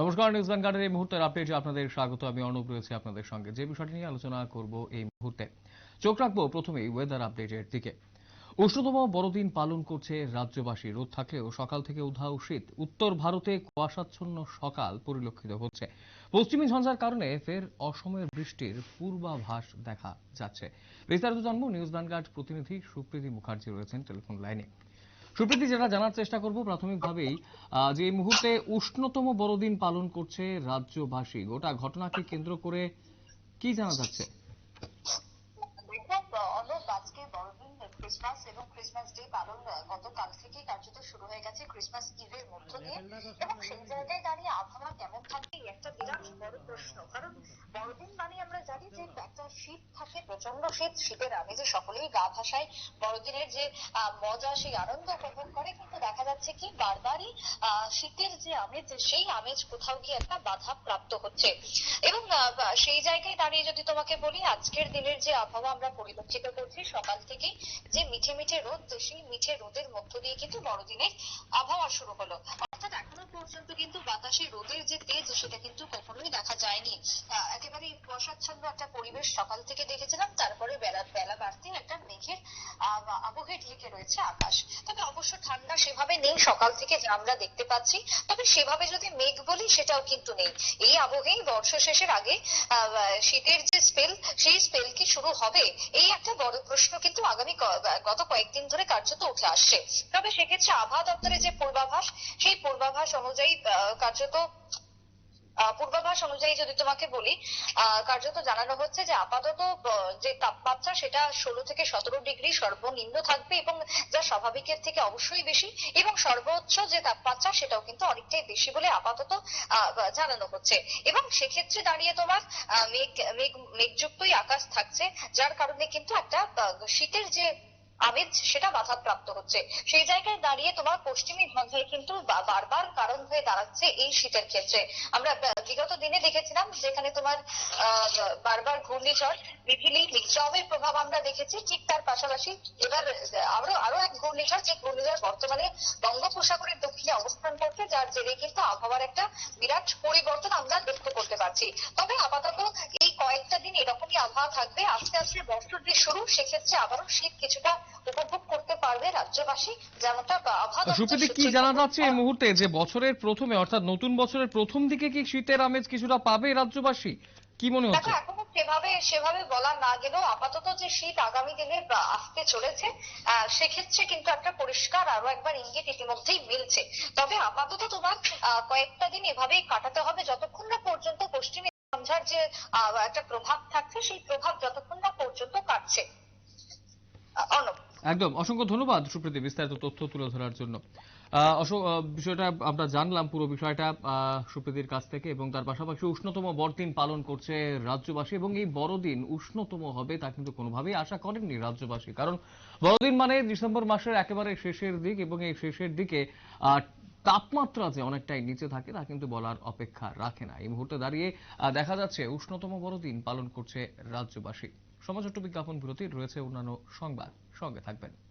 নমস্কার নিউজ ভ্যানগার্ডের এই মুহূর্তের আপডেটে আপনাদের স্বাগত। আমি অর্ণব রয়েছে আপনাদের সঙ্গে। যে বিষয়টি নিয়ে আলোচনা করব এই মুহূর্তে, চোখ রাখব প্রথমেই ওয়েদার আপডেটের দিকে। উষ্ণতম বড়দিন পালন করছে রাজ্যবাসী। রোদ থাকলেও সকাল থেকে উধাও শীত। উত্তর ভারতে কুয়াশাচ্ছন্ন সকাল পরিলক্ষিত হচ্ছে। পশ্চিমী ঝঞ্ঝার কারণে ফের অসময়ের বৃষ্টির পূর্বাভাস দেখা যাচ্ছে। বিস্তারিত জানব নিউজ ভ্যানগার্ড প্রতিনিধি সুপ্রীতি মুখার্জি রয়েছেন টেলিফোন লাইনে। সুপ্রীতি যেটা জানার চেষ্টা করব প্রাথমিকভাবেই যে এই মুহূর্তে উষ্ণতম বড়দিন পালন করছে রাজ্যবাসী। গোটা ঘটনাকে কেন্দ্র করে কি জানা যাচ্ছে? ক্রিসমাস এবং ক্রিসমাস ডে পালন গতকাল থেকেই কার্যত শুরু হয়ে গেছে ক্রিসমাস ইভের মধ্য দিয়ে। এবং সেই জায়গায় দাঁড়িয়ে আবহাওয়া কেমন থাকবে একটা বিরাট বড় প্রশ্ন। কারণ বড়দিন মানে আমরা জানি যে একটা শীত থাকে প্রচণ্ড শীত, শীতের আমেজে সকলেই গা ভাসায়। বড়দিনের যে মজা, সেই আনন্দ উপভোগ করে, কিন্তু দেখা যাচ্ছে কি বারবারই শীতের যে আমেজ, সেই আমেজ কোথাও গিয়ে একটা বাধা প্রাপ্ত হচ্ছে। এবং সেই জায়গায় দাঁড়িয়ে যদি তোমাকে বলি, আজকের দিনের যে আবহাওয়া আমরা পরিলক্ষিত করছি, সকাল থেকেই যে মিঠে মিঠে রোদ, সেই মিঠে রোদের মধ্য দিয়ে কিন্তু বড়দিনের আবহাওয়া শুরু হলো। অর্থাৎ এখনও পর্যন্ত কিন্তু বাতাসে রোদের যে তেজ, সেটা কিন্তু কখনোই দেখা যায়নি। একেবারে কুয়াশাচ্ছন্ন একটা পরিবেশ সকাল থেকে দেখেছিলাম। তারপরে বেলা বেলা বাড়তে একটা মেঘের আবহে ঢেকে রয়েছে আকাশ। তবে অবশ্য ঠান্ডা সেভাবে নেই, সকাল থেকে যা আমরা দেখতে পাচ্ছি। তবে সেভাবে যদি মেঘ বলি, সেটাও কিন্তু নেই। এই আবহেই বর্ষা শেষের আগে শীতের যে স্পেল সেই স্পেল কি শুরু হবে? এই একটা বড় প্রশ্ন কিন্তু আগামী গত কয়েকদিন ধরে কার্যত উঠে আসছে। তবে সেক্ষেত্রে আবহাওয়া দপ্তরের যে পূর্বাভাস, সেই পূর্বাভাস অনুযায়ী কার্যত পূর্বাভাস অনুযায়ী যদি তোমাকে বলি কার্যত জানানো হচ্ছে যে আপাতত যে তাপমাত্রা সেটা ষোলো থেকে সতেরো ডিগ্রি সর্বনিম্ন থাকবে এবং যা স্বাভাবিকের থেকে অবশ্যই বেশি এবং সর্বোচ্চ যে তাপমাত্রা সেটাও কিন্তু অনেকটাই বেশি বলে আপাতত জানানো হচ্ছে। এবং সেক্ষেত্রে দাঁড়িয়ে তোমার মেঘ মেঘ, মেঘযুক্তই আকাশ থাকছে, যার কারণে কিন্তু একটা শীতের যে আমেজ সেটা বাধাপ্রাপ্ত হচ্ছে। সেই জায়গায় দাঁড়িয়ে তোমার পশ্চিমী ঝঞ্ঝায় কিন্তু বারবার কারণ হয়ে দাঁড়াচ্ছে এই শীতের ক্ষেত্রে। আমরা বিগত দিনে দেখেছিলাম যেখানে তোমার বারবার ঘূর্ণিঝড়, মিথিলি মিক্সচামের প্রভাব আমরা দেখেছি। ঠিক তার পাশাপাশি এবার আরও আরও এক ঘূর্ণিঝড়, যে ঘূর্ণিঝড় বর্তমানে বঙ্গোপসাগরের দক্ষিণে অবস্থান করছে, যার জেরে কিন্তু আবহাওয়ার একটা বিরাট পরিবর্তন আমরা দেখতে করতে পারছি। তবে আপাতত এই কয়েকটা দিন এরকমই আবহাওয়া থাকবে আস্তে আস্তে বছর যে শুরু সেক্ষেত্রে আবারও শীত কিছুটা উপভোগ করতে পারবে রাজ্যবাসী যেমনটা আবহাওয়া সুপ্রীতি কি জানা যাচ্ছে এই মুহূর্তে যে বছরের প্রথমে অর্থাৎ নতুন বছরের প্রথম দিকে কি শীতের আমেজ কিছুটা পাবে রাজ্যবাসী? কি মনে হচ্ছে? এখনও সেভাবে সেভাবে বলা না গেলেও আপাতত যে শীত আগামী দিনে আসতে চলেছে আহ, সেক্ষেত্রে কিন্তু একটা পরিষ্কার আরও একবার ইঙ্গিত ইতিমধ্যেই মিলছে। তবে আপাতত তোমার কয়েকটা দিন এভাবেই কাটাতে হবে যতক্ষণ না ঝঞ্ঝার যে একটা প্রভাব থাকছে, সেই প্রভাব যতক্ষণ না পর্যন্ত কাটছে। একদম। অসংখ্য ধন্যবাদ সুপ্রীতি বিস্তারিত তথ্য তুলে ধরার জন্য। বিষয়টা আমরা জানলাম পুরো বিষয়টা সুপ্রীতির কাছ থেকে এবং তার পাশাপাশি উষ্ণতম বড়দিন পালন করছে রাজ্যবাসী এবং এই বড়দিন উষ্ণতম হবে তা কিন্তু কোনোভাবেই আশা করেননি রাজ্যবাসী। কারণ বড়দিন মানে ডিসেম্বর মাসের একেবারে শেষের দিক এবং এই শেষের দিকে তাপমাত্রা যে অনেকটাই নিচে থাকে, তা কিন্তু বলার অপেক্ষা রাখে না। এই মুহূর্তে দাঁড়িয়ে দেখা যাচ্ছে উষ্ণতম বড়দিন পালন করছে রাজ্যবাসী। সমাজ বিজ্ঞাপন বিরতি রয়েছে অন্যান্য সংবাদ। সঙ্গে থাকবেন।